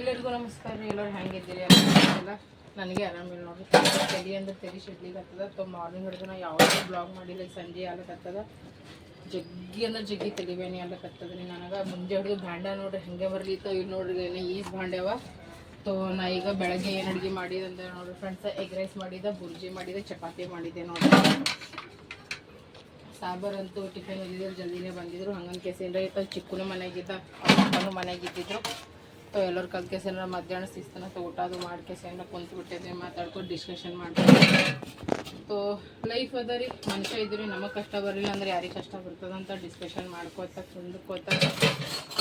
ಎಲ್ಲರಿಗೂ ನಮಸ್ಕಾರ ರೀ ಎಲ್ಲರೂ ಹೆಂಗಿದ್ದೀರಿ? ಎಲ್ಲ ನನಗೆ ಆರಾಮಿಲ್ಲ ನೋಡಿ ತಲೆ ಅಂದ್ರೆ ತಲೆ ಶೆಡ್ಲಿಗೆ ಆಗ್ತದ ಅಥವಾ ಮಾರ್ನಿಂಗ್ ಹಿಡಿದು ನಾ ಯಾವುದೇ ಬ್ಲಾಗ್ ಮಾಡಿಲ್ಲ ಸಂಜೆ ಆಗ್ಲಕತ್ತದ ಜಗ್ಗಿ ಅಂದ್ರೆ ಜಗ್ಗಿ ತಲೆಬೇನೆ ಆಗ್ಲಕತ್ತದ ರೀ ನನಗೆ. ಮುಂಜೆ ಹಿಡಿದು ಭಾಂಡ ನೋಡ್ರಿ, ಹಂಗೆ ಬರ್ಲಿತ್ತು ಇಲ್ಲಿ ನೋಡ್ರಿ, ಏನು ಈಸ್ ಭಾಂಡ್ಯವ ತೋ, ನಾ ಈಗ ಬೆಳಗ್ಗೆ ಏನು ಅಡುಗೆ ಮಾಡಿದೆ ಅಂದ್ರೆ ನೋಡ್ರಿ ಫ್ರೆಂಡ್ಸ್ ಎಗ್ ರೈಸ್ ಮಾಡಿದೆ, ಬುರ್ಜಿ ಮಾಡಿದೆ, ಚಪಾತಿ ಮಾಡಿದೆ ನೋಡ್ರಿ. ಸಾಂಬಾರಂತೂ ಟಿಫಿನ್ ಓದಿದ್ರು ಜಲ್ದಿನೇ ಬಂದಿದ್ರು. ಹಂಗನ್ ಕೇಸ್ ಏನ್ರ ಇತ್ತು ಚಿಕ್ಕನು ಮನೆಗಿದ್ದ ಅಪ್ಪನೂ ಮನೆಗಿದ್ದಿದ್ರು ಎಲ್ಲರೂ ಕಲ್ ಕೇಸ್ ಏನಾರ ಮಧ್ಯಾಹ್ನ ಶಿಸ್ತನ ಊಟ ಅದು ಮಾಡಿ ಏನಾರ ಕುಂತು ಬಿಟ್ಟಿದ್ದೆ ಮಾತಾಡ್ಕೊಂಡು ಡಿಸ್ಕಷನ್ ಮಾಡ್ತೀವಿ ಸೊ ಲೈಫ್ ಅದ ರೀ, ಮನುಷ್ಯ ಇದ್ರಿ ನಮಗೆ ಕಷ್ಟ ಬರಲಿಲ್ಲ ಅಂದ್ರೆ ಯಾರಿಗೆ ಕಷ್ಟ ಬರ್ತದಂತ ಡಿಸ್ಕಷನ್ ಮಾಡ್ಕೋತ, ಕುಂದ್ಕೋತ.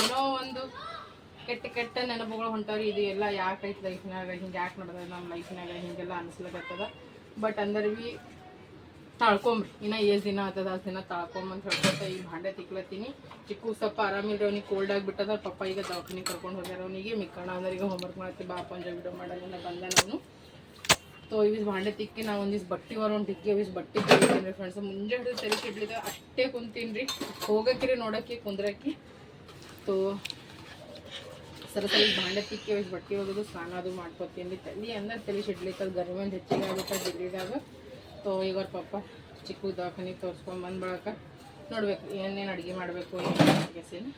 ಏನೋ ಒಂದು ಕೆಟ್ಟ ಕೆಟ್ಟ ನೆನಪುಗಳು ಹೊಂಟಾವ್ರಿ, ಇದು ಎಲ್ಲ ಯಾಕೈತೆ ಲೈಫ್ನಾಗ ಹಿಂಗೆ ಯಾಕೆ ನಡೆದ ನಮ್ಮ ಲೈಫ್ನಾಗ ಹಿಂಗೆಲ್ಲ ಅನಿಸ್ಲಕತ್ತದ. ಬಟ್ ಅಂದ್ರೆ ಭೀ ತಾಳ್ಕೊಂಬ್ರಿ. ಇನ್ನ ಏಳು ದಿನ ಅಷ್ಟು ದಿನ ತಾಳ್ಕೊಂಬಂತ ಹೇಳ್ಕೊತ ಈ ಭಾಂಡೆ ತಿಕ್ಲತ್ತೀನಿ. ಚಿಕ್ಕು ಸ್ವಲ್ಪ ಆರಾಮಿಲ್ರಿ, ಅವ್ನಿಗೆ ಕೋಲ್ಡ್ ಆಗಿಬಿಟ್ಟದ ಪಪ್ಪ ಈಗ ದವಾಖಾನಿಗೆ ಕರ್ಕೊಂಡು ಹೋಗ್ಯಾರ. ಅವನಿಗೆ ಮಿಕ್ಕಣ ಅಂದ್ರೆ ಈಗ ಹೋಮ್ವರ್ಕ್ ಮಾಡ್ತೀವಿ ಬಾಪ ಅಂಜ ವಿಡಿಯೋ ಮಾಡಲ್ಲ ಬಂದ ನಾನು. ಸೊ ಇವಿಸ್ ಭಾಂಡೆ ತಿಕ್ಕಿ ನಾ ಒಂದಿವ್ಸ ಬಟ್ಟೆ ಒಂದು ತಿಕ್ಕಿ ಅವಿಸ್ ಬಟ್ಟೆ ತೆಗಿತೀನಿ ಫ್ರೆಂಡ್ಸ್ ಮುಂಜೆ ಹಿಡಿದು ತೆರಿಗೆ ಇಡ್ಲಿದ ಅಷ್ಟೇ ಕುಂತೀನಿ ರೀ ಹೋಗಕ್ಕಿರಿ ನೋಡಕ್ಕೆ ಕುಂದ್ರಕ್ಕೆ ತೋ ಸರ ಸರಿ ಭಾಂಡೆ ತಿಕ್ಕಿ ಅವಿಸ್ ಬಟ್ಟೆ ಹೋಗೋದು ಸ್ನಾನ ಅದು ಮಾಡ್ಕೊತೀನಿ ರೀ ತಲೆ ಅಂದ್ರೆ ತಲೆ ಸಿಡ್ಲಿಕ್ಕೆ ಗರ್ಮಿ ಒಂದು ಹೆಚ್ಚಿಗೆ ಆಗುತ್ತೆ ದಿಲ್ಲಿದಾಗ ಸೊ ಈಗ ಅವ್ರ ಪಪ್ಪ ಚಿಕ್ಕ ದವಾಖಾನಿಗೆ ತೋರಿಸ್ಕೊಂಡ್ ಬಂದ್ ಬಳಕ ನೋಡ್ಬೇಕು ಏನೇನು ಅಡುಗೆ ಮಾಡಬೇಕು ಏನು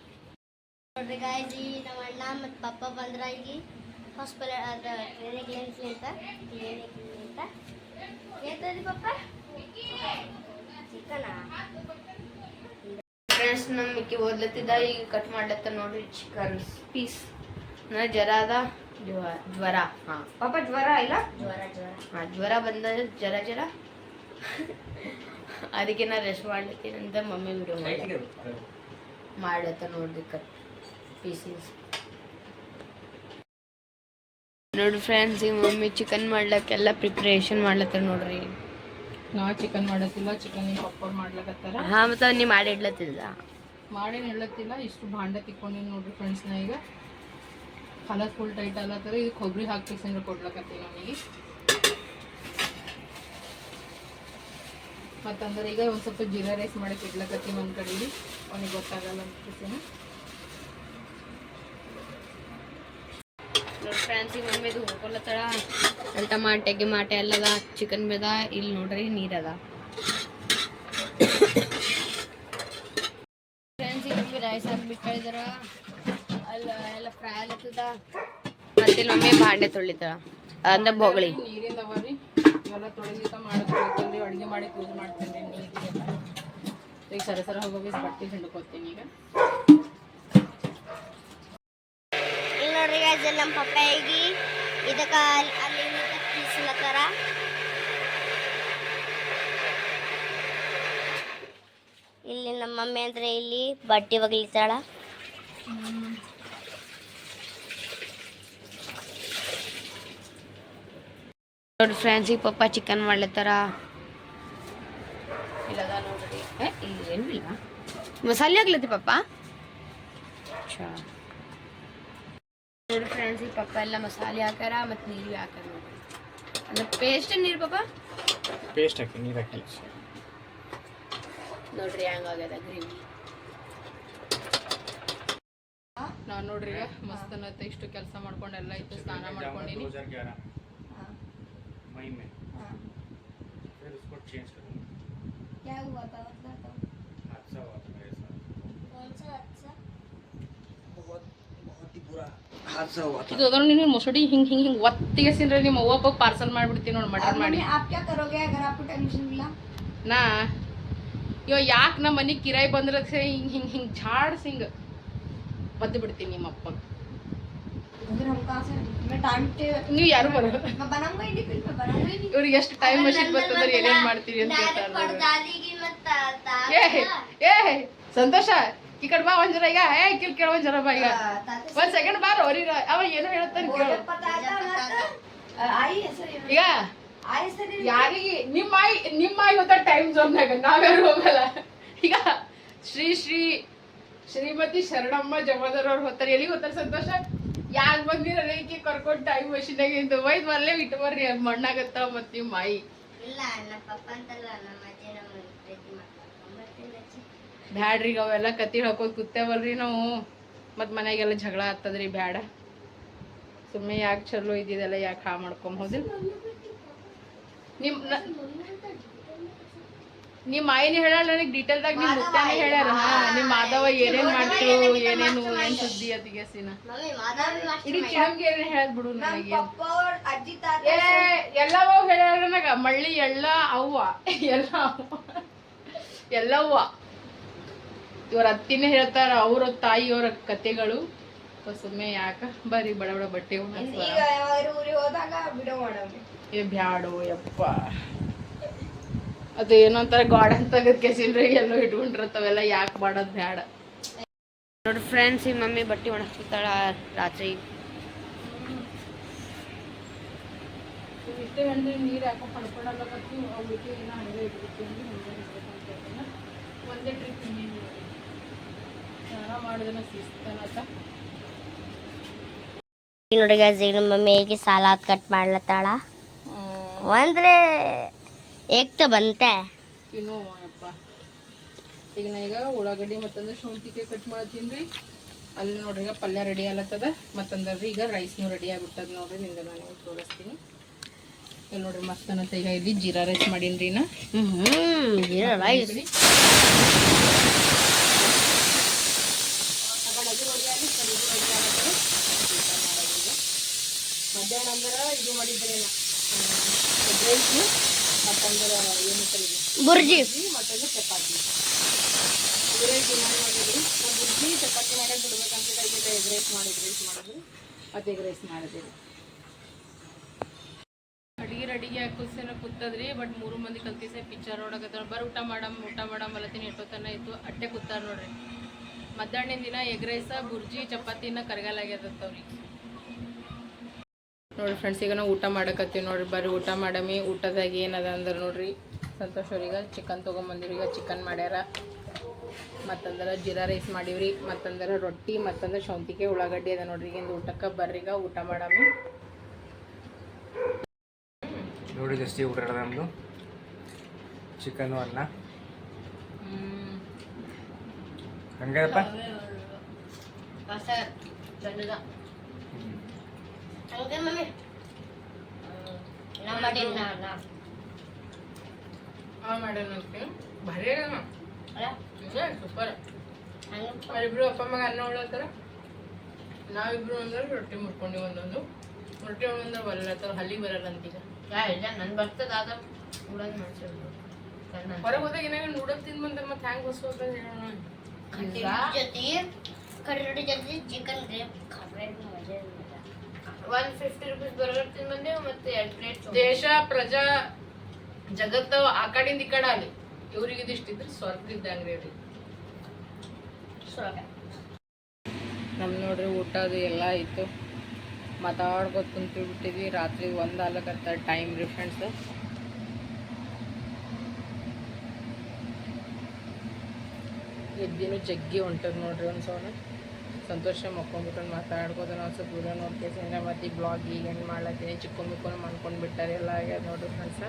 ನೋಡ್ರಿ ಗಾಯಜಿ ನಮ್ಮ ಅಣ್ಣ ಮತ್ತು ಪಪ್ಪ ಬಂದ್ರ ಈಗ ಹಾಸ್ಪಿಟಲ್ ಅದ ಕ್ಲಿನಿಕ್ ಕ್ಲೀನ್ ಅಂತ ಏತದಿ ಪಪ್ಪ? ಚಿಕನಾ ಫ್ರೆಂಡ್ಸ್ ನಮ್ಮ ಮಿಕ್ಕಿ ಓದ್ಲತ್ತಿದ್ದ ಈಗ ಕಟ್ ಮಾಡ್ಲತ್ತ ನೋಡ್ರಿ ಚಿಕನ್ ಪೀಸ್ ನಾ ಜ್ವರ ಅದ. ಜ್ವ- ಜ್ವರ ಹಾ. ಪಾಪ ಜ್ವರ ಇಲ್ಲ? ಜ್ವರ ಜ್ವರ. ಹಾ ಜ್ವರ ಬಂದ ಜ್ವರ ಜ್ವರ ಅದಕ್ಕೆ ನಾ ರೆಸ್ಟ್ ಮಾಡ್ಲಿಕ್ಕೆ ಅಂತ ಮಮ್ಮಿ ವಿಡಿಯೋ ಮಾಡಿ ಮಾಡ್ಲತ್ತ ನೋಡ್ರಿ ಕಟ್ ಪೀಸಸ್ ನೋಡ್ರಿ ಫ್ರೆಂಡ್ಸ್ ಈಗ ಮಮ್ಮಿ ಚಿಕನ್ ಮಾಡ್ಲಕ್ಕೆಲ್ಲ ಪ್ರಿಪ್ರೇಷನ್ ಮಾಡ್ಲತ್ತಾರ ನೋಡ್ರಿ. ನಾ ಚಿಕನ್ ಮಾಡತ್ತಿಲ್ಲ ಚಿಕನ್ ನಿಮ್ಮ ಪಪ್ಪ ಮಾಡ್ಲಕತ್ತಾರ. ಹಾ ಮತ್ತೆ ನೀ ಮಾಡಿ ಇಡ್ಲತ್ತಿಲ್ಲ ಮಾಡೇನು ಹೇಳತ್ತಿಲ್ಲ ಇಷ್ಟು ಭಾಂಡೆ ತಿಕ್ಕೊಂಡಿನಿ ನೋಡ್ರಿ ಫ್ರೆಂಡ್ಸ್ ನಾ ಈಗ. ಕಲರ್ ಫುಲ್ ಟೈಟ್ ಅಲ್ಲತ್ತಾರ ಇದು ಕೊಬ್ಬರಿ ಹಾಕಿ ಅಂದ್ರೆ ಕೊಡ್ಲಕತ್ತೀನಿ ಅವನಿಗೆ. ಮತ್ತಂದ್ರೆ ಈಗ ಒಂದು ಸ್ವಲ್ಪ ಜೀರಾ ರೈಸ್ ಮಾಡಕ್ಕೆ ಇಡ್ಲಕತ್ತೀನಿ ಒಂದು ಕಡೆ ಅವನಿಗೆ ಗೊತ್ತಾಗಲ್ಲ ಅಂತ ಕೇಸಿನ ನೋಡಿ ಫ್ರೆಂಡ್ಸ್ ಈಗ ಮಮ್ಮಿ ಇದು ಹುಡ್ಕೊಳತ್ತಳ ಅಲ್ಲಿ ಟಮಾಟೆ ಗಿಮಾಟೆ ಎಲ್ಲದ ಚಿಕನ್ ಬೇದ ಇಲ್ಲಿ ನೋಡ್ರಿ ನೀರದ ಫ್ರೆಂಡ್ಸ್ ಈಗ ಮಮ್ಮಿ ರೈಸ್ ಹಾಕ್ಬಿಟ್ಟು ಕಳಿದಾರ ಅಲ್ಲ ಎಲ್ಲ ಫ್ರೈ ಆಗ್ಲತ್ತದ ಮತ್ತೆ ಇಲ್ಲಿ ಮಮ್ಮಿ ಬಾಂಡೆ ತೊಳಿತಾಳ. ಅಂದ್ರೆ ಬೊಗಳಿ. ನೀರಿಂದ ಅವರಿ ಇವೆಲ್ಲ ತೊಳೆದಿತ್ತ ಮಾಡೋದು ಅಡುಗೆ ಮಾಡಿ ಪೂಜೆ ಮಾಡ್ತೀನಿ ನೀರಿಗೆಲ್ಲ ಈಗ ಸರ ಸರ ಹೋಗಿ ಬಟ್ಟೆ ಹಿಂಡ್ಕೊತೀನಿ ಈಗ. ಇಲ್ಲಿ ನೋಡ್ರಿ ಗಾಯ್ಸ್ ನಮ್ಮ ಪಪ್ಪಾಯಿಗೆ ಇದಕ್ಕ ಅಲ್ಲಿ ಅಲ್ಲಿ ಪೀಸ್ಲತ್ತಾರ ಇಲ್ಲಿ ನಮ್ಮ ಮಮ್ಮಿ ಅಂದ್ರೆ ಇಲ್ಲಿ ಬಟ್ಟೆ ಒಗಿತಾಳ ನೋಡಿ ಫ್ರೆಂಡ್ಸ್ ಈ ಪಪ್ಪ ಚಿಕನ್ ಮಾಡ್ಲತ್ತಾರ ನೋಡ್ರಿ ಮಸಾಲೆ ಆಗ್ಲತ್ತಿ ಪಪ್ಪ ನೋಡಿ ಫ್ರೆಂಡ್ಸ್ ಈ ಪಪ್ಪ ಎಲ್ಲ ಮಸಾಲೆ ಹಾಕಾರ ಮತ್ತು ನೀರು ಹಾಕಾರ ನೋಡಿ ಅಂದ್ರೆ ಪೇಸ್ಟ್ ನೀರು ಪಪ್ಪ ಪೇಸ್ಟ್ ಹಾಕಿ ನೀರು ಹಾಕಿ ನೋಡ್ರಿ ಹೆಂಗಾಗ್ಯದ ಗ್ರೇವಿ ನಾವು ನೋಡ್ರಿ ಮಸ್ತ್ ಅನ್ನತ್ತೆ ಇಷ್ಟು ಕೆಲಸ ಮಾಡ್ಕೊಂಡು ಎಲ್ಲ ಇತ್ತು ಸ್ನಾನ ಮಾಡ್ಕೊಂಡಿನಿ मई में फिर उसको चेंज करूँगा हादसा हुआ था मेरे साथ बहुत बहुत ही बुरा हादसा हुआ था ಇದು ಅದ್ರ ನಿನಗೆ ಮೊಸಡಿ ಹಿಂಗ್ ಹಿಂಗ್ ಹಿಂಗ್ ಒತ್ತಿಗೆ ಸಿನ್ರಿ ನಿಮ್ಮ ಅವ್ವ ಪಾರ್ಸಲ್ ಮಾಡ್ಬಿಡ್ತೀನಿ ನೋಡಿ ಮಟನ್ ಮಾಡಿ आप क्या करोगे अगर आपको टेंशन मिला ನಾ ಇವ ಯಾಕೆ ನಮ್ಮ ಮನೆಗೆ ಕಿರಾಯಿ ಬಂದ್ರೆ ಹಿಂಗ್ ಹಿಂಗ್ ಹಿಂಗ್ ಝಾಡ್ಸ್ ಹಿಂಗ್ ಬದ್ದು ಬಿಡ್ತೀನಿ ನಿಮ್ಮ ಅಪ್ಪ फिर हम कहाँ से मैं टाइम पे ನೀವು ಯಾರು ಬರಲ್ಲ ಇವ್ರಿಗೆ ಎಷ್ಟು ಟೈಮ್ ಮಷಿನ್ ಬರ್ತದ್ರೆ ಏನೇನ್ ಮಾಡ್ತೀವಿ ಅಂತ ಏ ಸಂತೋಷ ಈ ಕಡೆ ಬಾ ಒಂದ್ ಜರ ಈಗ ಏ ಕಿಲ್ ಕೇಳ ಒಂದ್ ಜರ ಬಾ ಈಗ ಒಂದ್ ಸೆಕೆಂಡ್ ಬಾರ ಅವ್ರೀಗ ಅವ ಏನೋ ಹೇಳ್ತಾನೆ ಕೇಳು ಈಗ ಯಾರಿಗೆ ನಿಮ್ಮ ಆಯಿ ನಿಮ್ಮ ಆಯಿ ಗೊತ್ತ ಟೈಮ್ ಝೋನ್ಯಾಗ ನಾವ್ಯಾರು ಹೋಗಲ್ಲ ಈಗ ಶ್ರೀ ಶ್ರೀ ಶ್ರೀಮತಿ ಶರಣಮ್ಮ ಜಮಾದಾರ್ ಅವ್ರು ಹೋಗ್ತಾರೆ ಎಲ್ಲಿಗೆ ಹೋಗ್ತಾರೆ ಸಂತೋಷ ಯಾಕೆ ಬಂದಿರ ರೇಖೆ ಕರ್ಕೊಂಡು ಟೈಮ್ ಮಷಿನ್ ಇಂದು ಒಯ್ದು ಮರ್ಲೆ ಬಿಟ್ಟು ಬರ್ರಿ ಅದ್ ಮಣ್ಣಾಗತ್ತ ಮತ್ ನಿಮ್ಮ ಮಾಯಿ? ಇಲ್ಲ ನಮ್ಮ ಪಪ್ಪ ಅಂತಲ್ಲ ನಮ್ಮ ಅಜ್ಜಿ ನಮ್ಮ ಪ್ರೀತಿ ಬ್ಯಾಡ್ರಿ ಅವೆಲ್ಲ ಕತ್ತಿ ಹಾಕೋದ್ ಕುತ್ತೇವಲ್ರಿ ನಾವು. ಮತ್ತು ಮನೆಗೆಲ್ಲ ಜಗಳ ಆಗ್ತದ್ರಿ ಬ್ಯಾಡ. ಸುಮ್ಮನೆ ಯಾಕೆ ಚಲೋ ಇದ್ದಿದ್ದೆಲ್ಲ ಯಾಕೆ ಹಾ ಮಾಡ್ಕೊಂಬೋದಿಲ್ಲ ನಿಮ್ಮ ನಿಮ್ಮ ಆಯಿನ ಹೇಳ ನನಗೆ ಡೀಟೇಲ್ದಾಗ ನಿಮ್ಮ ಮುತ್ತಾನೆ ಹೇಳ್ಯಾರ ಹಾ ನಿಮ್ಮ ಮಾಧವ ಏನೇನ್ ಮಾಡ್ತು ಏನೇನು ಏನ್ ಸುದ್ದಿ ಅದಿಗೆ ಸಿನ? ಇಡೀ ಚಿರಂಗಿ ಏನ್ ಹೇಳದ್ ಬಿಡು ನನಗೆ. ಎಲ್ಲವ ಹೇಳ್ಯಾರ ನನಗ ಮಳ್ಳಿ ಎಲ್ಲ ಅವ್ವ. ಎಲ್ಲ. ಎಲ್ಲವ್ವ ಇವ್ರ ಅತ್ತಿನೇ ಹೇಳ್ತಾರ ಅವ್ರ ತಾಯಿಯವರ ಕತೆಗಳು. ಸುಮ್ಮನೆ ಯಾಕ? ಬರಿ ಬಡ ಬಡ ಬಟ್ಟೆ ಬ್ಯಾಡೋ ಈಗ ಯಾವಾಗಾದ್ರೂ ಊರಿಗೆ ಹೋದಾಗ ವಿಡಿಯೋ ಮಾಡೋದು ಏ ಬ್ಯಾಡು ಯಪ್ಪ ಅದು ಏನೋ ಒಂಥರ ಗಾರ್ಡನ್ ತೆಗೆದ ಕೆಸಿಲ್ರಿ ಎಲ್ಲೋ ಇಟ್ಕೊಂಡಿರ್ತಾವೆಲ್ಲ ಯಾಕೆ ಮಾಡೋದು ಬ್ಯಾಡ. ನೋಡಿ ಫ್ರೆಂಡ್ಸ್ ಈ ಮಮ್ಮಿ ಬಟ್ಟೆ ಒಣಗಿಸ್ತಾಳ ರಾತ್ರಿ. ಇಷ್ಟೇ ಅಂದ್ರೆ ನೀರು ಯಾಕೋ ಪಡ್ಕೊಳಕತ್ತಿ ಅವಳಿಗೆ ಏನೋ ಹಂಗೆ ಇಟ್ಬಿಡ್ತೀನಿ ಹಂಗೆ ಇಟ್ಬಿಡ್ತೀನಿ ಅಂತ ಹೇಳ್ತಾನೆ. ಒಂದೇ ಟ್ರಿಪ್ ನೀರು ಸ್ನಾನ ಮಾಡಿದ್ರೆ ಶಿಸ್ತನತ ನೋಡಿ ಈಗ ನಮ್ಮ ಮಮ್ಮಿ ಹೇಗೆ ಸಲಾದ್ ಕಟ್ ಮಾಡ್ಲತ್ತಾಳ ಅಂದ್ರೆ ಏಕ್ತ ಬಂತೆ. ತಿನ್ನು ಅಪ್ಪ ಈಗ ನಾ ಈಗ ಉಳ್ಳಾಗಡ್ಡಿ ಮತ್ತಂದ್ರೆ ಶುಂಠಿಗೆ ಕಟ್ ಮಾಡ್ತೀನಿ. ರೀ ಅಲ್ಲಿ ನೋಡ್ರಿ ಈಗ ಪಲ್ಯ ರೆಡಿ ಆಗ್ಲತ್ತದ. ಮತ್ತಂದ್ರಿ ಈಗ ರೈಸ್ನು ರೆಡಿ ಆಗ್ಬಿಟ್ಟದ ನೋಡ್ರಿ ನಿಂದ ನಾನು ತೋರಿಸ್ತೀನಿ. ಇಲ್ಲಿ ನೋಡ್ರಿ ಮಸ್ತ್ ಅನ್ನ ಈಗ ಇಲ್ಲಿ ಜೀರಾ ರೈಸ್ ಮಾಡೀನಿ ರೀ ನಾ. ಜೀರಾ ರೈಸ್ ಮಧ್ಯಾಹ್ನ ಅಂದ್ರೆ ಇದು ಮಾಡಿದ್ರಿ ನಾ. ರೈಸ್ ಬುರ್ಜಿ. ಮತ್ತೊಂದು ಚಪಾತಿ ಎಗ್ ರೈಸ್ ಮಾಡಿ ಮಾಡಿದ್ರಿ ಚಪಾತಿ ಮಾಡಿದ್ರಿ ಮತ್ತೆ ಎಗ್ ರೈಸ್ ಕುಸಿನ ಕೂತದ್ರಿ ಬಟ್ ಮೂರು ಮಂದಿ ಕಲ್ತಿಸೆ ಪಿಚ್ಚರ್ ನೋಡಕತ್ತಾರ ಬರ್ ಊಟ ಮಾಡಮ್ ಊಟ ಮಾಡಮ್ ಅಲ್ಲತೀನಿ ಎಷ್ಟೊತ್ತನ ಇತ್ತು. ಅಟ್ಟೆ ಕೂತಾರ ನೋಡ್ರಿ. ಮಧ್ಯಾಹ್ನ ದಿನ ಎಗ್ ರೈಸ, ಬುರ್ಜಿ, ಚಪಾತಿನ ಕರಗಲಾಗ್ಯದತ್ತವ್ರಿ ನೋಡ್ರಿ ಫ್ರೆಂಡ್ಸ್ ಈಗ ನಾವು ಊಟ ಮಾಡಕತ್ತೀವಿ ನೋಡ್ರಿ. ಬರ್ರಿ ಊಟ ಮಾಡಮಿ. ಊಟದಾಗ ಏನದ ಅಂದ್ರೆ ನೋಡ್ರಿ. ಸಂತೋಷ್ ಅವ್ರಿಗೆ ಚಿಕನ್ ತೊಗೊಂಬಂದಿರಿ ಈಗ ಚಿಕನ್ ಮಾಡ್ಯಾರ. ಮತ್ತಂದ್ರೆ ಜೀರಾ ರೈಸ್ ಮಾಡೀವ್ರಿ. ಮತ್ತಂದ್ರೆ ರೊಟ್ಟಿ ಮತ್ತಂದ್ರೆ ಶೌಂತಿಗೆ ಉಳ್ಳಾಗಡ್ಡಿ ಅದ ನೋಡ್ರಿ. ಈಗಿಂದ ಊಟಕ್ಕೆ ಬರ್ರಿಗ ಊಟ ಮಾಡಮಿ. ನೋಡಿ ಜಾಸ್ತಿ ಊಟ ನಮ್ದು. ನಮ್ಮದು ಚಿಕನ್ನು ಅನ್ನ ಹಂಗಪ್ಪ ಹಂಗೆ ಮಮ್ಮಿ? ನಾ ಮಾಡಿಲ್ಲ ನಾ ಭಾರಿ ಸೂಪರ್ ಅವರಿಬ್ರು ಅಪ್ಪ ಮಗ ಅನ್ನ ಉಳ್ಳತ್ತಾರ ನಾವಿಬ್ರು ಅಂದ್ರೆ ರೊಟ್ಟಿ ಮುರ್ಕೊಂಡಿ ಒಂದೊಂದು. ರೊಟ್ಟಿ ಉಣ್ಣಂದ್ರೆ ಬರಲ್ಲ ಹಲ್ಲಿ ಬರಲ್ಲ ಅಂತೀಗ. ಯಾ ಇಲ್ಲ ನನ್ ಬರ್ತದ ಆದ ಉಡೋದ್ ಮಾಡ್ಸಿದ್ರು ಹೊರಗೆ ಹೋದಾಗ ಏನಾಗ ನೂಡಲ್ ತಿಂದ್ ಬಂದ್ರೆ ಮತ್ತೆ ಹ್ಯಾಂಗೆ ಹೊಸ ಹೇಳೋಣ. ಜೊತೆ ಜೊತೆ ಚಿಕನ್ ಗ್ರೇಪ್ ಖಾರೆ ಮಜಾ ಒನ್ ಫಿಫ್ಟಿ ರುಪೀಸ್ ಬರ್ಗರ್ ತಿಂದು ಬಂದೇವು ಮತ್ತೆ ಎರಡು ಪ್ಲೇಟ್ ದೇಶ ಪ್ರಜಾ ಜಗತ್ತು ಆ ಕಡೆಯಿಂದ ಈ ಕಡೆ ಅಲ್ಲಿ. ಇವ್ರಿಗೆ ಇದಿಷ್ಟಿದ್ರೆ ಸ್ವರ್ಗ ಇದ್ದಂಗ್ರಿ ರೀ ನಮ್ ನೋಡ್ರಿ ಊಟ ಅದು ಎಲ್ಲ ಇತ್ತು ಮಾತಾಡ್ಕೊತ ಕುಂತು ಬಿಟ್ಟಿದ್ವಿ ರಾತ್ರಿ ಒಂದು ಆಲಕತ್ತ ಟೈಮ್ ರೀ ಫ್ರೆಂಡ್ಸ್ ಎದ್ದಿನೂ ಜಗ್ಗಿ ಹೊಂಟದ ನೋಡ್ರಿ ಒಂದು ಸೋನ ಸಂತೋಷ ಮಕ್ಕೊಂಡ್ಬಿಟ್ಟು ಮಾತಾಡ್ಬೋದು ನಾವು ಸ್ವಲ್ಪ ದೂರ ನೋಡ್ಕೇಸಿಂದ ಮತ್ತೆ ಬ್ಲಾಗ್ ಈಗ ಏನು ಮಾಡ್ಲತ್ತೀನಿ ಚಿಕ್ಕ ಮಿಕ್ಕೊಂಡು ಮಾಡ್ಕೊಂಡು ಬಿಟ್ಟಾರೆ. ಎಲ್ಲ ಆಗ್ಯದ ನೋಡ್ರಿ ಫ್ರೆಂಡ್ಸ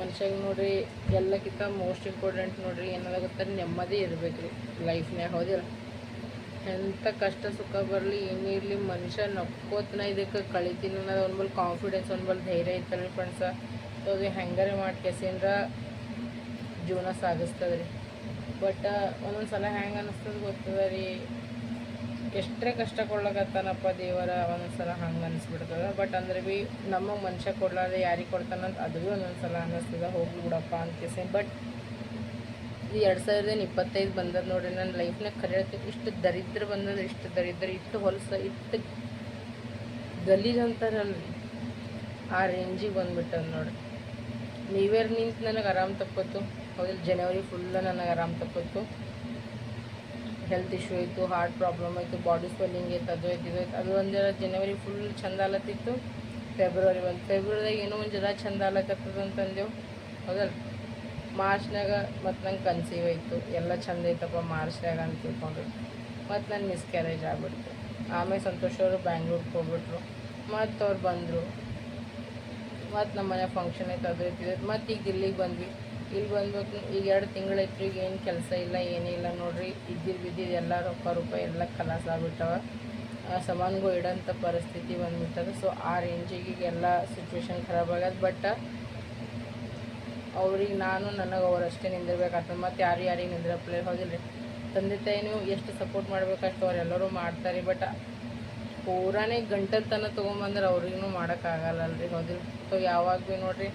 ಮನುಷ್ಯಾಗ ನೋಡ್ರಿ, ಎಲ್ಲಕ್ಕಿಂತ ಮೋಸ್ಟ್ ಇಂಪಾರ್ಟೆಂಟ್ ನೋಡ್ರಿ ಏನದ ಗೊತ್ತಾರೆ ನೆಮ್ಮದಿ ಇರಬೇಕು ರೀ ಲೈಫ್ನ್ಯಾಗ ಹೌದಿಲ್ಲ? ಎಂಥ ಕಷ್ಟ ಸುಖ ಬರಲಿ ಏನಿರಲಿ ಮನುಷ್ಯ ನಕ್ಕೋತನ ಇದಕ್ಕೆ ಕಳಿತೀನಿ ಅನ್ನೋದು ಒಂದು ಬಲ್ ಕಾನ್ಫಿಡೆನ್ಸ್ ಒಂದು ಬಲ್ ಧೈರ್ಯ ಇತ್ತಲ್ಲ ಫ್ರೆಂಡ್ಸ ಅದು ಹೆಂಗಾರೆ ಮಾಡಿ ಕೆಸಿಂದ್ರ ಜೀವನ ಸಾಗಿಸ್ತದೆ ರೀ ಬಟ್ ಒಂದೊಂದು ಸಲ ಹೆಂಗೆ ಅನ್ನಿಸ್ತದೆ ಗೊತ್ತದ ರೀ? ಎಷ್ಟೇ ಕಷ್ಟ ಕೊಡ್ಲಕತ್ತಾನಪ್ಪ ದೇವರ ಒಂದೊಂದ್ಸಲ ಹಂಗೆ ಅನಿಸ್ಬಿಡ್ತದ. ಬಟ್ ಅಂದ್ರೆ ಭೀ ನಮಗೆ ಮನುಷ್ಯ ಕೊಡ್ಲಾರ್ದೆ ಯಾರಿಗೆ ಕೊಡ್ತಾನಂತ ಅದು ಭೀ ಒಂದೊಂದ್ಸಲ ಅನ್ನಿಸ್ತದ ಹೋಗ್ಲಿ ಬಿಡಪ್ಪ ಅಂತ ಬಟ್ ಈ ಎರಡು ಸಾವಿರದ ಇಪ್ಪತ್ತೈದು ಬಂದದ ನೋಡ್ರಿ ನನ್ನ ಲೈಫ್ನಾಗ ಹೇಳ್ತೀನಿ. ಇಷ್ಟು ದರಿದ್ರ ಬಂದದ, ಇಷ್ಟು ದರಿದ್ರ, ಇಷ್ಟು ಹೊಲಸ, ಇಷ್ಟು ಗಲೀಜ್ ಅಂತಾರಲ್ರಿ. ಆ ರೇಂಜಿಗೆ ಬಂದ್ಬಿಟ್ಟದ ನೋಡ್ರಿ. ನೀವೇರ್ ನಿಂತು ನನಗೆ ಆರಾಮ್ ತಪ್ಪತ್ತು. ಹೌದಿಲ್ಲ ಜನವರಿ ಫುಲ್ಲ ನನಗೆ ಆರಾಮ್ ತಕ್ಕೋತು ಹೆಲ್ತ್ ಇಶ್ಯೂ ಆಯಿತು ಹಾರ್ಟ್ ಪ್ರಾಬ್ಲಮ್ ಆಯಿತು ಬಾಡಿ ಸ್ವೆಲ್ಲಿಂಗ್ ಇತ್ತು ಅದು ಆಯ್ತು, ಇದು ಐತೆ ಅದು ಒಂದು ಜನವರಿ ಫುಲ್ ಚಂದ ಆಲತ್ತಿತ್ತು ಫೆಬ್ರವರಿ ಒಂದು ಫೆಬ್ರವರಿದಾಗ ಏನೋ ಒಂದು ಜರ ಚಂದ ಆಲಕತ್ತದ ಅಂತಂದೆವು. ಹೌದಲ್ಲ ಮಾರ್ಚ್ನಾಗ ಮತ್ತು ನಂಗೆ ಕನ್ಸೀವ್ ಆಯಿತು. ಎಲ್ಲ ಚಂದ ಐತಪ್ಪ ಮಾರ್ಚ್ನಾಗ ಅಂತ ತಿಳ್ಕೊಂಡ್ರು. ಮತ್ತು ನನ್ನ ಮಿಸ್ಕ್ಯಾರೇಜ್ ಆಗಿಬಿಡ್ತು. ಆಮೇಲೆ ಸಂತೋಷ್ ಅವರು ಬ್ಯಾಂಗ್ಳೂರ್ಗೆ ಹೋಗ್ಬಿಟ್ರು. ಮತ್ತು ಅವ್ರು ಬಂದರು. ಮತ್ತು ನಮ್ಮ ಮನೆ ಫಂಕ್ಷನ್ ಆಯ್ತು, ಅದು ಐತಿ ಮತ್ತು ಈಗ ದಿಲ್ಲಿಗೆ ಬಂದ್ವಿ. ಇಲ್ಲಿ ಬಂದು ಈಗ ಎರಡು ತಿಂಗಳೈತ್ರಿ ಈಗ ಏನು ಕೆಲಸ ಇಲ್ಲ ಏನಿಲ್ಲ ನೋಡ್ರಿ. ಇದ್ದಿದ್ದು ಬಿದ್ದಿದ್ದು ಎಲ್ಲ ರೊಕ್ಕ ರೂಪಾಯಿ ಎಲ್ಲ ಕಲಾಸ ಆಗ್ಬಿಟ್ಟವ. ಸಾಮಾನುಗಳು ಇಡೋಂಥ ಪರಿಸ್ಥಿತಿ ಬಂದ್ಬಿಟ್ಟದ. ಸೊ ಆ ರೇಂಜಿಗೆ ಈಗ ಎಲ್ಲ ಸಿಚುವೇಶನ್ ಖರಾಬ್ ಆಗ್ಯದ. ಬಟ್ ಅವ್ರಿಗೆ ನಾನು ನನಗೆ ಅವರಷ್ಟೇ ನಿಂದಿರ್ಬೇಕಾಗ್ತದೆ. ಮತ್ತು ಯಾರು ಯಾರಿಗೆ ನಿಂದಿರಪ್ಲೇ ರೀ ತಂದೆ ತಾಯಿನೂ ಎಷ್ಟು ಸಪೋರ್ಟ್ ಮಾಡ್ಬೇಕಷ್ಟು ಅವರೆಲ್ಲರೂ ಮಾಡ್ತಾರೆ. ಬಟ್ ಪೂರಾನೇ ಗಂಟಲ್ ತನಕ ತೊಗೊಂಬಂದ್ರೆ ಅವ್ರಿಗೂ ಮಾಡೋಕ್ಕಾಗಲ್ಲಲ್ರಿ ಹೌದಿಲ್ಲ? ಸೊ ಯಾವಾಗ ಭೀ ನೋಡಿರಿ,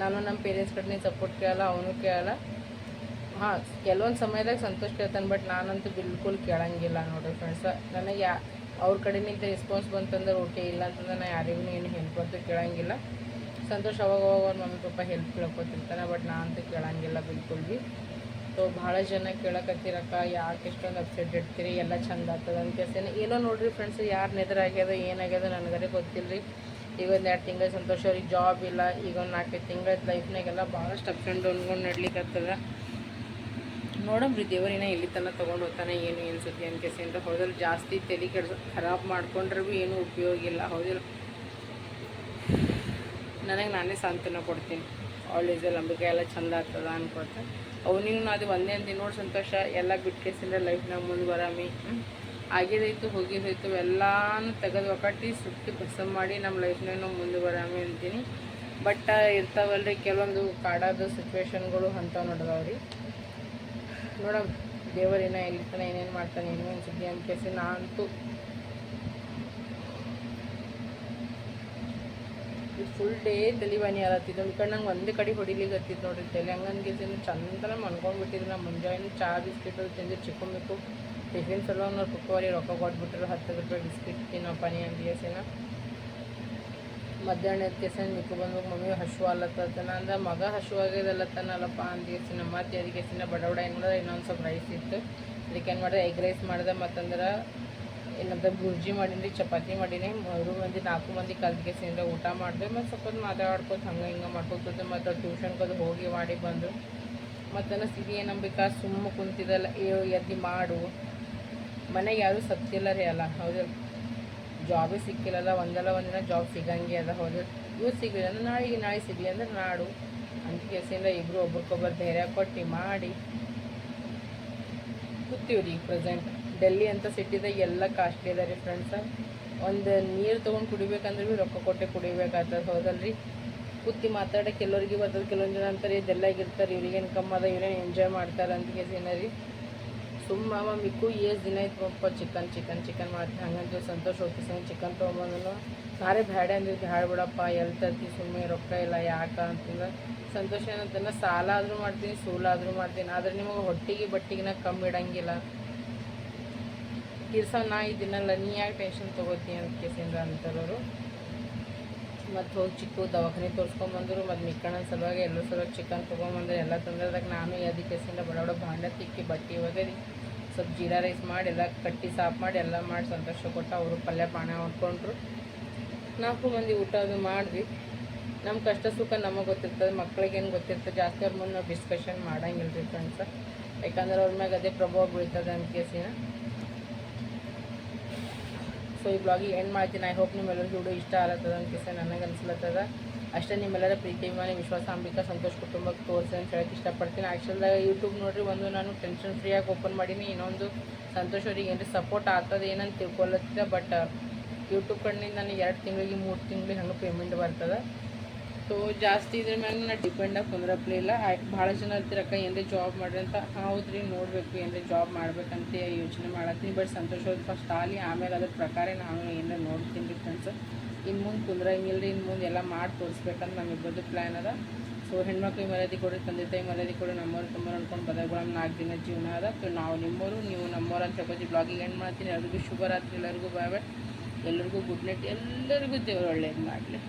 ನಾನು ನಮ್ಮ ಪೇರೆಂಟ್ಸ್ ಕಡೆ ಸಪೋರ್ಟ್ ಕೇಳಲ್ಲ, ಅವನು ಕೇಳಲ್ಲ. ಹಾಂ, ಕೆಲವೊಂದು ಸಮಯದಾಗ ಸಂತೋಷ ಕೇಳ್ತಾನೆ ಬಟ್ ನಾನಂತೂ ಬಿಲ್ಕುಲ್ ಕೇಳಂಗಿಲ್ಲ ನೋಡಿರಿ ಫ್ರೆಂಡ್ಸ್ ನನಗೆ ಯಾ, ಅವ್ರ ಕಡೆನಿಂದ ರೆಸ್ಪಾನ್ಸ್ ಬಂತಂದ್ರೆ ಓಕೆ ಇಲ್ಲ ಅಂತಂದ್ರೆ ನಾನು ಯಾರಿಗೂ ಏನು ಹೆಲ್ಪ್ ಅಂತ ಕೇಳಂಗಿಲ್ಲ. ಸಂತೋಷ್ ಅವಾಗ ಅವಾಗ ಅವ್ರ ಮಮ್ಮಿ, ಪಪ್ಪ ಹೆಲ್ಪ್ ಕೇಳ್ಕೊತಿರ್ತಾನೆ ಬಟ್ ನಾ ಅಂತೂ ಕೇಳಂಗಿಲ್ಲ ಬಿಲ್ಕುಲ್ ಭೀ. ಸೊ ಭಾಳ ಜನ ಕೇಳಕತ್ತಿರಕ್ಕ, ಯಾಕೆ ಇಷ್ಟೊಂದು ಅಪ್ಸೆಟ್ ಇಡ್ತೀರಿ, ಎಲ್ಲ ಚಂದ ಆಗ್ತದೆ ಅಂತ ಏನೋ ನೋಡ್ರಿ ಫ್ರೆಂಡ್ಸ್ ಯಾರು ನೆದರಾಗ್ಯದ ಏನಾಗ್ಯದ ನನಗರೇ ಗೊತ್ತಿಲ್ಲ ರೀ ಈಗ ಒಂದು ಎರಡು ತಿಂಗಳು ಸಂತೋಷ, ಅವ್ರಿಗೆ ಜಾಬ್ ಇಲ್ಲ, ಈಗ ಒಂದು ನಾಲ್ಕೈದು ತಿಂಗಳ ಲೈಫ್ನಾಗೆಲ್ಲ ಭಾಳಷ್ಟು ಅಪ್ಸ್ ಆ್ಯಂಡ್ ನಡ್ಲಿಕ್ಕೆ ನಡ್ಲಿಕ್ಕತ್ತದ ನೋಡಮ್ರಿ ದೇವರಿನ ಇಲ್ಲಿ ತನಕ ತೊಗೊಂಡು ಹೋಗ್ತಾನೆ, ಏನು ಏನು ಸುದ್ದಿ ಅನ್ಕೇಸಿ ಅಂತ ಹೌದಲ್ಲ, ಜಾಸ್ತಿ ತಲೆ ಕೆಡ್ಸ, ಖರಾಬ್ ಮಾಡ್ಕೊಂಡ್ರೆ ಭೀ ಏನೂ ಉಪಯೋಗ ಇಲ್ಲ, ಹೌದಿಲ್ಲ. ನನಗೆ ನಾನೇ ಸಾಂತ್ವನ ಕೊಡ್ತೀನಿ. ಆಲ್ವೇಸ್ ನಂಬಿಕೆ ಎಲ್ಲ ಚಂದ ಆಗ್ತದ ಅನ್ಕೊಳ್ತೇನೆ ಅವನಿಗೂ ಅದು ಒಂದೇ ಅಂತ ನೋಡಿ ಸಂತೋಷ. ಎಲ್ಲ ಬಿಟ್ಟು ಕೇಸಿಂದ ಲೈಫ್ನಾಗ ಮುಂದೆ ಬರಾಮಿ. ಆಗಿದೈತು ಹೋಗಿದೈತು ಎಲ್ಲಾನು ತೆಗೆದು ಒಕಟ್ಟಿ ಸುತ್ತಿ ಬಸ ಮಾಡಿ ನಮ್ಮ ಲೈಫ್ನಾಗ ನಾವು ಮುಂದೆ ಬರಾಮಿ ಅಂತೀನಿ. ಬಟ್ ಇರ್ತಾವಲ್ರಿ, ಕೆಲವೊಂದು ಕಾಡೋದು ಸಿಚುವೇಶನ್ಗಳು ಅಂಥವು ರೀ ನೋಡಮ್, ದೇವರಿನ ಎಲ್ಲಿರ್ತಾನೆ ಏನೇನು ಮಾಡ್ತಾನೆ, ಏನೇನು ಸುದ್ದಿ ಅಂತ ಕೇಸಿ ನಾ ಅಂತೂ ಫುಲ್ ಡೇ ತಲೆಬಾನಿ ಈ ಕಡೆ ನಂಗೆ ಒಂದೇ ಕಡೆ ಹೊಡಿಲಿಕ್ಕೆ ಹತ್ತಿದ್ದು ನೋಡ್ರಿ ತಲೆ. ಹಂಗನ್ಗಿಸಿನ ಚಂದನ ಮನ್ಕೊಂಡ್ಬಿಟ್ಟಿದ್ರು ನಾ ಮುಂಜಾನೆ ಚಾ, ಬಿಸ್ಕಿಟ್ ತಿಂದು ಚಿಕ್ಕೊಂಬೇಕು ಟಿಫಿನ್ ಸಲುವಾಗಿ ಅವ್ರು ಪುಕ್ಕವರಿ ರೊಕ್ಕ ಕೊಟ್ಬಿಟ್ರು. ಹತ್ತು ರೂಪಾಯಿ ಬಿಸ್ಕಿಟ್ ತಿನ್ನಪ್ಪ ನೀ ಅಂದಿಯಸಿನ ಮಧ್ಯಾಹ್ನ ಎತ್ತೇಸನ್ ನಿಕ್ಕು ಬಂದು ಮಮ್ಮಿ ಹಸು ಅಲ್ಲತ್ತನ ಅಂದ. ಮಗ ಹಶು ಆಗ್ಯದಲ್ಲತ್ತನಲ್ಲಪ್ಪ ಅಂದಿಗೆಸಿನ ಮತ್ತೆ ಅದಕ್ಕೆಸಿನ ಬಡ ಬಡ ಏನು ಮಾಡಿದ್ರೆ ಇನ್ನೊಂದು ಸ್ವಲ್ಪ ರೈಸ್ ಇತ್ತು. ಅದಕ್ಕೆ ಏನು ಮಾಡಿದೆ? ಎಗ್ ರೈಸ್ ಮಾಡಿದೆ ಮತ್ತಂದ್ರೆ ಏನಂತ ಬುರ್ಜಿ ಮಾಡೀನಿ, ಚಪಾತಿ ಮಾಡೀನಿ, ಮೂರು ಮಂದಿ, ನಾಲ್ಕು ಮಂದಿ ಕಲ್ತ್ಗೆಸಿಂದ ಊಟ ಮಾಡಿದೆ ಮತ್ತು ಸ್ವಲ್ಪ ಮಾತಾಡ್ಕೊತ ಹಂಗೆ ಹಿಂಗೆ ಮಾಡ್ಕೊತದೆ ಮತ್ತು ಟ್ಯೂಷನ್ಗೆ ಹೋಗಿ ಮಾಡಿ ಬಂದು. ಮತ್ತು ನನ್ನ ಸಿಹಿ ಏನಂಬೇಕಾ, ಸುಮ್ಮ ಕುಂತಿದ್ದಲ್ಲ ಎದ್ದು ಮಾಡು. ಮನೆಗೆ ಯಾರೂ ಸತ್ತಿಲ್ಲ ರೀ ಅಲ್ಲ, ಹೌದು. ಜಾಬೇ ಸಿಕ್ಕಿಲ್ಲಲ್ಲ, ಒಂದಲ್ಲ ಒಂದಿನ ಜಾಬ್ ಸಿಗಂಗೆ ಅದ, ಹೌದು. ಇವ್ರು ಸಿಗಲಿಲ್ಲ ಅಂದ್ರೆ ನಾಳೆಗೆ ನಾಳೆ ಸಿಗಲಿ ಅಂದ್ರೆ ನಾಡು. ಅಂತ ಕೆಲಸದಿಂದ ಇಬ್ಬರು ಒಬ್ರಿಗೊಬ್ಬರು ಧೈರ್ಯ ಕೊಟ್ಟು ಮಾಡಿ. ಕೂತೀವಿ ರೀ ಪ್ರೆಸೆಂಟ್ ಡೆಲ್ಲಿ ಅಂತ ಸಿಟಿದಾಗ ಎಲ್ಲ ಕಾಸ್ಟ್ಲಿ ಅದ ರೀ ಫ್ರೆಂಡ್ಸ ಒಂದು ನೀರು ತೊಗೊಂಡು ಕುಡಿಬೇಕಂದ್ರೆ ಭೀ ರೊಕ್ಕ ಕೊಟ್ಟೆ ಕುಡಿಬೇಕಾಗ್ತದೆ, ಹೌದಲ್ರಿ? ಕೂತಿ ಮಾತಾಡೋಕೆ ಎಲ್ಲರಿಗೆ ಬರ್ತದೆ, ಕೆಲವೊಂದು ಜನ ಅಂತಾರೆ ಇದೆಲ್ಲಾಗಿರ್ತಾರೆ ಇವ್ರಿಗೇನು ಕಮ್ಮಿ ಅದ, ಇವ್ರೇನು ಎಂಜಾಯ್ ಮಾಡ್ತಾರೆ ಅಂತ ರೀ? ಸುಮ್ಮ ಮಮ್ಮಿಕ್ಕು ಏಸ್ ದಿನ ಆಯ್ತು ಪಪ್ಪ ಚಿಕನ್ ಚಿಕನ್ ಚಿಕನ್ ಮಾಡ್ತೀನಿ ಹಂಗಂತ ಸಂತೋಷ ಹೋಗ್ತೀನಿ ಚಿಕನ್ ತೊಗೊಂಬಂದನು ನಾರೇ ಬ್ಯಾಡ ಅಂದಿದ್ದು ಬ್ಯಾಡ ಬಿಡಪ್ಪ ಎಲ್ಲಿ ತರ್ತಿ ಸುಮ್ಮನೆ ರೊಕ್ಕ ಇಲ್ಲ, ಯಾಕೆ? ಅಂತಂದ್ರೆ ಸಂತೋಷ ಏನಂತಂದ್ರೆ, ಸಾಲ ಆದರೂ ಮಾಡ್ತೀನಿ ಸೂಲಾದರೂ ಮಾಡ್ತೀನಿ, ಆದ್ರೆ ನಿಮಗೆ ಹೊಟ್ಟಿಗೆ ಬಟ್ಟಿಗೆ ನಾ ಕಮ್ಮಿ ಇಡಂಗಿಲ್ಲ. ಕಿರ್ಸ ನಾ ಇದನ್ನಲ್ಲ ನೀ ಯಾಕೆ ಟೆನ್ಷನ್ ತೊಗೋತೀನಿ ಅಂತ ಕೇಸಿಂದ ಅಂತಾರವರು. ಮತ್ತು ಹೋಗಿ ಚಿಕ್ಕು ದವಾಖಾನೆ ತೋರಿಸ್ಕೊಂಬಂದರು ಮತ್ತು ಮಿಕ್ಕಣ್ಣನ ಸಲುವಾಗಿ ಎಲ್ಲರ ಸಲುವಾಗಿ ಚಿಕನ್ ತೊಗೊಂಬಂದ್ರೆ ಎಲ್ಲ ತಂದ್ರದಾಗ ನಾನು ಅದಕ್ಕೆ ಕೇಸಿಂದ ಬಡ ಬಡ ಭಾಂಡ ತಿಕ್ಕಿ ಬಟ್ಟೆ ಒಗೆದು. ಸ್ವಲ್ಪ ಜೀರಾ ರೈಸ್ ಮಾಡಿ, ಎಲ್ಲ ಕಟ್ಟಿ ಸಾಫ್ ಮಾಡಿ, ಎಲ್ಲ ಮಾಡಿ ಸಂತೋಷ ಕೊಟ್ಟು ಅವರು ಪಲ್ಯ ಪಾಣ ಹೊಡ್ಕೊಂಡ್ರು ನಾಲ್ಕು ಮಂದಿ ಊಟ ಅದು ಮಾಡಿದ್ವಿ. ನಮ್ಮ ಕಷ್ಟ ಸುಖ ನಮಗೆ ಗೊತ್ತಿರ್ತದೆ ಮಕ್ಕಳಿಗೇನು ಗೊತ್ತಿರ್ತದೆ. ಜಾಸ್ತಿ ಅವ್ರ ಮುಂದೆ ನಾವು ಡಿಸ್ಕಷನ್ ಮಾಡಂಗಿಲ್ಲ ರೀ ಫ್ರೆಂಡ್ಸ ಯಾಕಂದ್ರೆ ಅವ್ರ ಮ್ಯಾಗ ಅದೇ ಪ್ರಭಾವ ಬೀಳ್ತದೆ ಅಂತ ಕೇಸಿನ. ಸೊ ಈ ಬ್ಲಾಗಿಗೆ ಎಂಡ್ ಮಾಡ್ತೀನಿ. ಐ ಹೋಪ್ ನಿಮ್ಮೆಲ್ಲರಿಗೂ ವಿಡಿಯೋ ಇಷ್ಟ ಆಗತ್ತದ ಅಂತ ಕೇಸ ನನಗೆ ಅನ್ಸ್ಲತ್ತದ. ಅಷ್ಟೇ ನಿಮ್ಮೆಲ್ಲರ ಪ್ರೀತಿ ವಿಮಾನ ವಿಶ್ವಾಸ, ಅಂಬಿಕಾ, ಸಂತೋಷ್ ಕುಟುಂಬಕ್ಕೆ ತೋರಿಸಿ ಅಂತ ಹೇಳಕ್ಕೆ ಇಷ್ಟಪಡ್ತೀನಿ. ಆ್ಯಕ್ಚುಲ್ದಾಗ ಯೂಟ್ಯೂಬ್ ನೋಡಿರಿ, ಒಂದು ನಾನು ಟೆನ್ಷನ್ ಫ್ರೀಯಾಗಿ ಓಪನ್ ಮಾಡೀನಿ. ಇನ್ನೊಂದು ಸಂತೋಷ್ ಅವ್ರಿಗೆ ಏನ್ರಿ ಸಪೋರ್ಟ್ ಆಗ್ತದೆ ಏನಂತ ತಿಳ್ಕೊಳತ್ತಿದ್ದೆ ಬಟ್ ಯೂಟ್ಯೂಬ್ ಕಡೆಯಿಂದ ನನಗೆ ಎರಡು ತಿಂಗಳಿಗೆ ಮೂರು ತಿಂಗಳಿಗೆ ಹಂಗೆ ಪೇಮೆಂಟ್ ಬರ್ತದೆ. ಸೊ ಜಾಸ್ತಿ ಇದ್ರ ಮ್ಯಾಗ ನಾ ಡಿಪೆಂಡಾಗಿ ಆಗಿ ಇಲ್ಲ. ಭಾಳ ಜನ ಹತ್ತಿರಕ್ಕ ಏನ್ರಿ ಜಾಬ್ ಮಾಡ್ರಿ ಅಂತ. ಹೌದ್ರಿ, ನೋಡಬೇಕು, ಏನರ ಜಾಬ್ ಮಾಡ್ಬೇಕಂತ, ಯೋಚನೆ ಮಾಡತ್ತೀನಿ ಬಟ್ ಸಂತೋಷ ಫಸ್ಟ್ ಆಲಿ, ಆಮೇಲೆ ಅದ್ರ ಪ್ರಕಾರ ನಾನು ಏನರ ನೋಡ್ತೀನಿ ರೀ ಫ್ರೆಂಡ್ಸ್ ಇನ್ನು ಮುಂದೆ ಕುಂದ್ರಂಗಿಲ್ಲ ರೀ ಇನ್ನು ಮುಂದೆ ಎಲ್ಲ ಮಾಡಿ ತೋರಿಸ್ಬೇಕಂತ ನಮ್ಮಿಬ್ಬರದ್ದು ಪ್ಲ್ಯಾನ್ ಅದ. ಸೊ ಹೆಣ್ಮಕ್ಳಿಗೆ ಮರ್ಯಾದಿ ಕೊಡ್ರಿ, ತಂದೆ ತಾಯಿ ಮರ್ಯಾದಿ ಕೊಡಿ ನಮ್ಮವ್ರು ತಮ್ಮವ್ರು ಅನ್ಕೊಂಡು ಬದಲಾಗ ನಾಲ್ಕು ದಿನ ಜೀವನ ಅದ. ಸೊ ನಾವು ನಿಮ್ಮವರು, ನೀವು ನಮ್ಮವ್ರು ಅಂತ ಹೇಳ್ಬೋದು ಬ್ಲಾಗಿಗೆ ಎಂಡ್ ಮಾಡ್ತೀನಿ ಎಲ್ರಿಗೂ ಶುಭರಾತ್ರಿ, ಎಲ್ಲರಿಗೂ ಬಾಯ್ ಎಲ್ಲರಿಗೂ ಗುಡ್ ನೈಟ್ ಎಲ್ಲರಿಗೂ ದೇವರು ಒಳ್ಳೇದು ಮಾಡಲಿ.